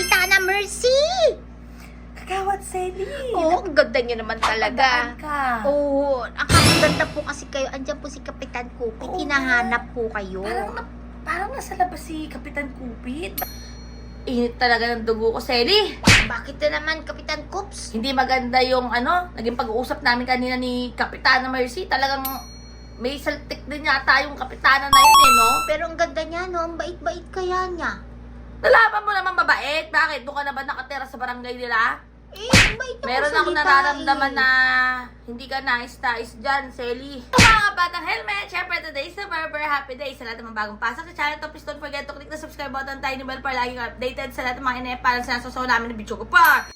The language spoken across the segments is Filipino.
Kapitana Mercy! Kagawad, Selly. Oo, ang ganda niyo naman talaga. Napadaan ka. Oo, ang kakaganda po kasi kayo. Andiyan po si Kapitan Kupit. Oo. Hinahanap po kayo. Parang, na, parang nasa labas si Kapitan Kupit. Init talaga ng dugo ko, Selly. Bakit na naman, Kapitan Kups? Hindi maganda yung ano, naging pag-uusap namin kanina ni Kapitana Mercy. Talagang may saltik din yata yung kapitana na yun eh, no? Pero ang ganda niya, no? Ang bait-bait kaya niya. Nalaman mo naman mabait. Bakit? Doon ka na ba nakatira sa barangay nila? Eh, ang bait niya Meron ako magsalita nararamdaman eh. na hindi ka nice-nice dyan, Selly. Mga batang helmet! Siyempre, today is a very, very happy day. Sa lahat ng mga bagong pasok sa channel to, please don't forget to click the subscribe button, tiny bell para lagi kang updated sa lahat ng mga ina parang sinasasaw namin ng video ko pa.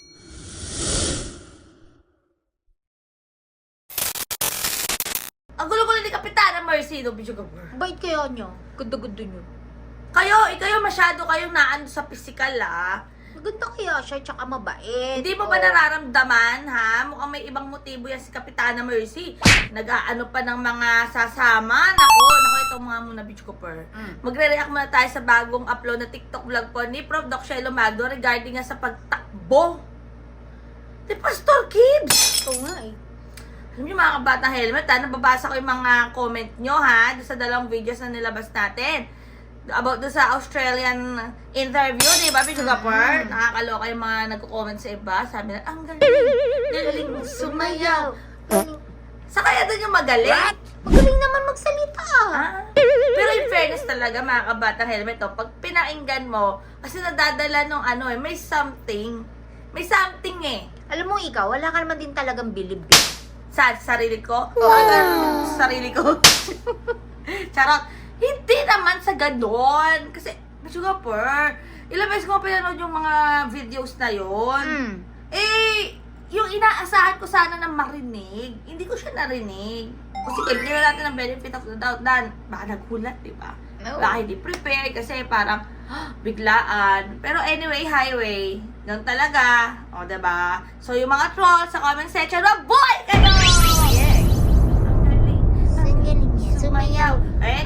Ang gulo-gulo ni Kapitana Mercy, no, video ko pa. Bait kaya niya. Ganda-ganda niya. Kayo, ikayo masyado kayong naano sa physical, ah. Maganda kaya siya, tsaka mabait. Hindi mo ba Oo. nararamdaman, ha? Mukhang may ibang motibo yan si Kapitana Mercy. Nag-aano pa ng mga sasama. Nako, nako, ito mga muna, bitch ko per. Mm. Magre-react muna tayo sa bagong upload na TikTok vlog po ni Prof. Doc Shelo Magdo regarding nga sa pagtakbo ni Pastor Kids. Oo nga eh. Alam niyo mga kabatang helmet, ha? Nababasa ko yung mga comment nyo, ha? Doon sa dalawang videos na nilabas natin. About doon sa Australian interview, di ba, Pichu Gapur? Nakakaloka yung mga nagko-comment sa iba. Sabi na, ang galing, galing sumayaw. Sa kaya doon yung magaling? Magaling naman magsalita. Ah. Pero in fairness talaga, mga kabatang helmet, oh, pag pinainggan mo, kasi nadadala nung ano eh, may something. May something eh. Alam mo ikaw, wala ka naman din talagang bilib. Sa sarili ko? Oh. Sa sarili ko? Charot. Hindi naman sa ganon. Kasi, Sugar Per, ilang beses ko pinanood yung mga videos na yon. Mm. Eh, yung inaasahan ko sana na marinig, hindi ko siya narinig. O sige, bigyan na natin ng benefit of the doubt. Dan, baka naghulat, di ba? Oo. Baka hindi prepare kasi parang "Ah, biglaan. Pero anyway, highway. Ganun talaga. O, diba? So, yung mga trolls sa comment section, boy kayo! Yes! Ang galing. Ang galing niya, sumayaw. Eh,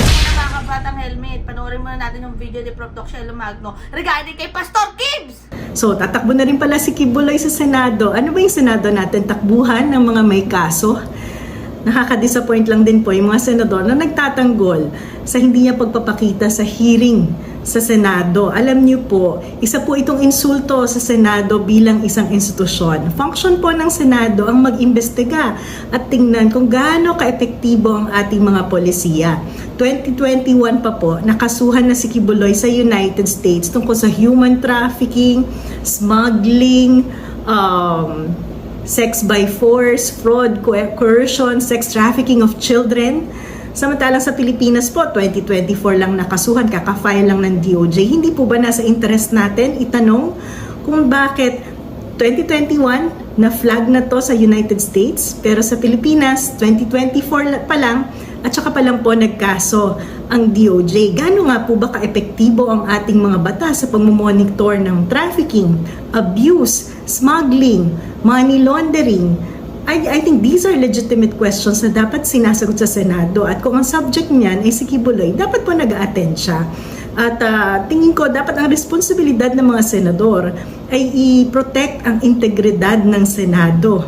mga kabatang helmet. Panoorin muna natin yung video ni Prof. Doc Shelo Magno regarding kay Pastor Gibbs! So, tatakbo na rin pala si Kibuloy sa Senado. Ano ba yung Senado natin? Takbuhan ng mga may kaso? Nakaka-disappoint lang din po yung mga senador na nagtatanggol sa hindi niya pagpapakita sa hearing sa Senado. Alam niyo po, isa po itong insulto sa Senado bilang isang institusyon. Function po ng Senado ang mag-imbestiga at tingnan kung gaano kaepektibo ang ating mga polisiya. 2021 pa po, nakasuhan na si Kibuloy sa United States tungkol sa human trafficking, smuggling, um, sex by force, fraud, coer- coercion, sex trafficking of children. Samantalang sa Pilipinas po, 2024 lang nakasuhan, kakafile lang ng DOJ. Hindi po ba nasa interest natin itanong kung bakit 2021 na flag na to sa United States, pero sa Pilipinas, 2024 la- pa lang, at saka pa lang po nagkaso ang DOJ. Gano'n nga po ba ka-epektibo ang ating mga batas sa pagmumonitor ng trafficking, abuse, smuggling, money laundering? I, I think these are legitimate questions na dapat sinasagot sa Senado. At kung ang subject niyan ay si Kibuloy, dapat po nag-attend siya. At ah, tingin ko, dapat ang responsibilidad ng mga senador ay i-protect ang integridad ng Senado.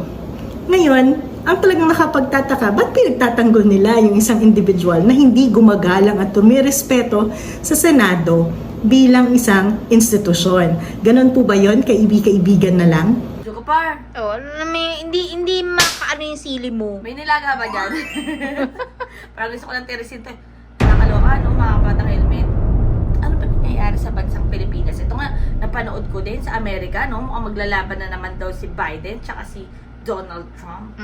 Ngayon, ang talagang nakapagtataka, ba't pinagtatanggol nila yung isang individual na hindi gumagalang at tumirespeto sa Senado bilang isang institusyon? Ganon po ba yon Kaibig-kaibigan na lang? Joke par. Oh, may, hindi, hindi makaano yung sili mo. May nilaga ba dyan? Parang gusto ko ng tirisin to. Nakakaloka, no, mga batang helmet. Ano ba nangyayari sa bansang Pilipinas? Ito nga, napanood ko din sa Amerika, no? Mukhang maglalaban na naman daw si Biden tsaka si Donald Trump.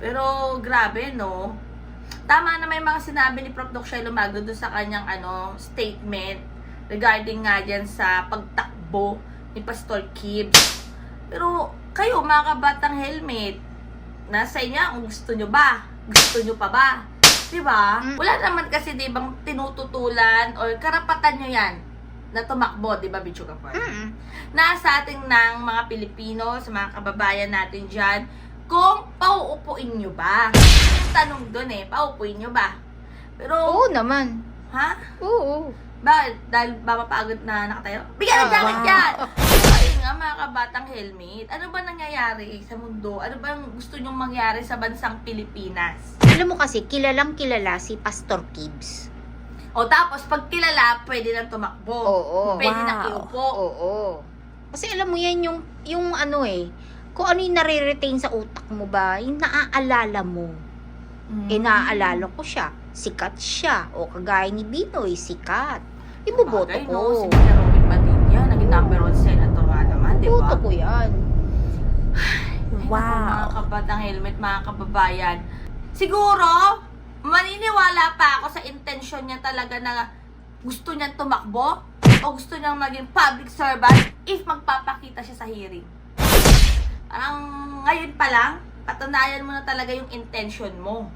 Pero grabe, no? Tama na may mga sinabi ni Prof. Doc Shelo Magno doon sa kanyang ano, statement regarding nga dyan sa pagtakbo ni Pastor Gibbs. Pero kayo, mga kabatang helmet, nasa inyo kung gusto nyo ba? Gusto nyo pa ba? Di ba? Mm. Wala naman kasi di bang tinututulan or karapatan nyo yan na tumakbo, di ba, Bicho Kapar? Mm. nasa ating ng mga Pilipino, sa mga kababayan natin dyan, kung pauupuin nyo ba? Yung tanong doon eh, pauupuin nyo ba? Pero, Oo naman. ha? Oo. Bakit? Dahil mapapagod na nakatayo? Bigyan ng Ah, jacket wow. yan! Nga mga kabatang helmet. Ano ba nangyayari sa mundo? Ano ba ang gusto nyong mangyari sa bansang Pilipinas? Alam mo kasi, kilalang kilala si Pastor Gibbs. O tapos, pag kilala, pwede nang tumakbo. Oo. Pwede Wow. nang iupo. Oo. Kasi alam mo yan yung, yung ano eh, kung ano yung nare-retain sa utak mo ba, yung naaalala mo. Mm. Eh, naaalala ko siya. Sikat siya. O kagaya ni Binoy, sikat. Iboboto Bagay, ko. no? Si Mia Robin Padilla, naging number one senator nga naman, di ba? Boto ko yan. Ay, naku, mga kabatang helmet, mga kababayan. Siguro, maniniwala pa ako sa intensyon niya talaga na gusto niyang tumakbo o gusto niyang maging public servant if magpapakita siya sa hearing. Parang ngayon pa lang, patunayan mo na talaga yung intention mo.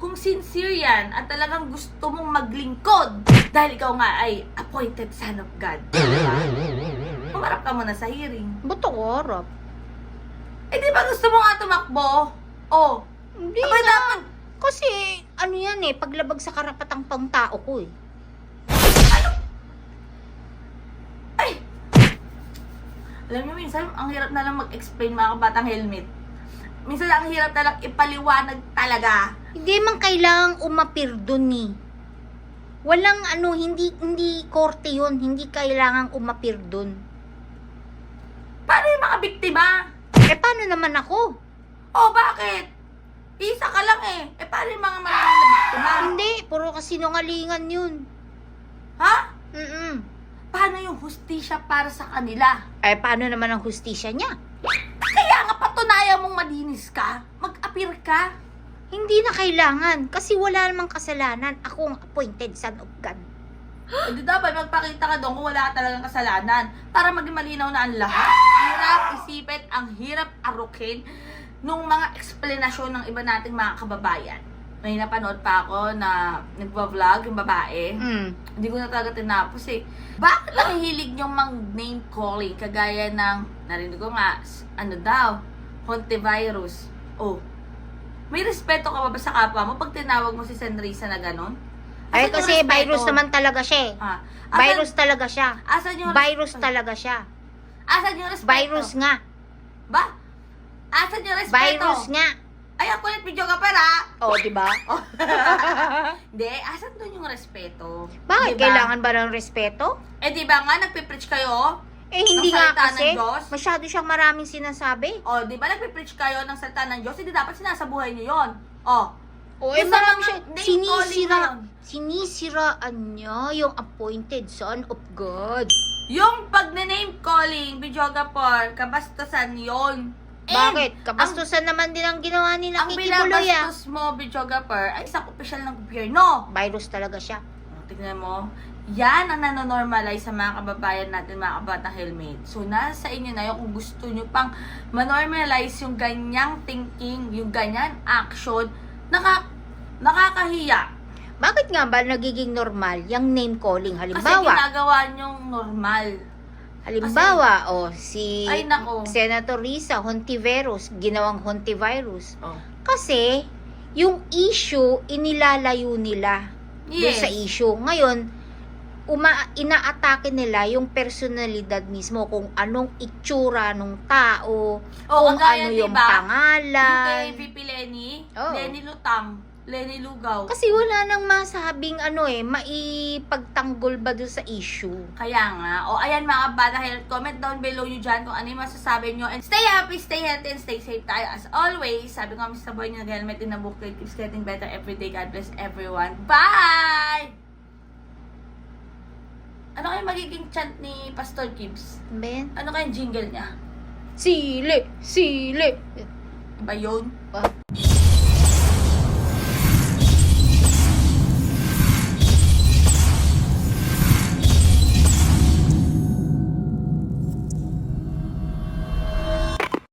Kung sincere yan at talagang gusto mong maglingkod dahil ikaw nga ay appointed son of God. Diba? Pumarap ka muna sa hearing. Boto ko, harap. Eh di ba gusto mo nga tumakbo? Oh, Hindi Aba, nga. dapat- Kasi, ano yan eh, paglabag sa karapatang pangtao ko eh. Alam niyo, minsan, ang hirap na lang mag-explain mga kabatang helmet. Minsan, ang hirap na lang ipaliwanag talaga. Hindi man kailangang umapir dun eh. Walang ano, hindi hindi korte yun. Hindi kailangang umapir dun. Paano yung mga biktima? Eh, paano naman ako? Oh, bakit? Isa ka lang eh. Eh, paano yung mga maraming na biktima? Hindi, puro kasinungalingan yun. Ha? Mm-mm. Paano yung hustisya para sa kanila? Eh, paano naman ang hustisya niya? Kaya nga patunayan mong malinis ka, mag-appear ka. Hindi na kailangan. Kasi wala namang kasalanan. Ako ang appointed son of God. O di dapat magpakita ka doon kung wala ka talagang kasalanan para maging malinaw na ang lahat. Hirap isipin, ang hirap arukin nung mga eksplanasyon ng iba nating mga kababayan. May napanood pa ako na nagwa-vlog yung babae. Mm. Hindi ko na talaga tinapos eh. Bakit lang hilig yung mang name calling kagaya ng, narinig ko nga, ano daw, Hontivirus. Oh, may respeto ka ba ba sa kapwa mo pag tinawag mo si Senrisa na ganon? Ay, Asan yung kasi respeto? virus naman talaga siya eh. Ah, asan- Virus talaga siya. Asan yung Virus respeto? talaga siya. Asan yung respeto? Virus nga. Ba? Asan yung respeto? Virus nga. Ay, ako ulit video ka pera. O, di ba? Hindi, asan doon yung respeto? Bakit Diba? kailangan ba ng respeto? Eh, di ba nga, nagpipreach kayo? Eh, hindi Ng nga salita ng kasi. Diyos? Masyado siyang maraming sinasabi. O, di ba nagpipreach kayo ng salita ng Diyos? Hindi dapat sinasabuhay niyo yon. O, O, eh, marami mga siya. name Sinisira. Sinisiraan niya yung appointed son of God. yung pag-name calling, videographer, kabastusan yon. And, Bakit? Kabastusan naman din ang ginawa ni Ang Nakikibuloy ah. binabastos mo, videographer, ay isang opisyal ng gobyerno. Virus talaga siya. O, Tingnan mo, yan ang nanonormalize sa mga kababayan natin, mga kabatang helmet. So, nasa inyo na yun kung gusto nyo pang manormalize yung ganyang thinking, yung ganyan action, naka, nakakahiya. Bakit nga ba nagiging normal yung name calling? Kasi Halimbawa, ginagawa nyong normal. halimbawa, o si Ay, nako. Senator Risa Hontiveros, ginawang Hontivirus. Oh. Kasi, yung issue, inilalayo nila doon Yes. sa issue. Ngayon, uma inaatake nila yung personalidad mismo kung anong itsura ng tao, O, kung ano yung diba, Yung pangalan. kay VP Lenny, Oo. Lenny Lutang, Lenny Lugaw. Kasi wala nang masabing ano eh, maipagtanggol ba doon sa issue. Kaya nga. O, ayan mga bata health. Comment down below nyo dyan kung ano yung masasabi nyo. And stay happy, stay healthy, and stay safe tayo. As always, sabi ko sa boy nyo, helmet in the book. Keeps getting better every day. God bless everyone. Bye! Ano kayo magiging chant ni Pastor Gibbs? Ben? Ano kayong jingle niya? Sili! Sili! Iba yun? Ah.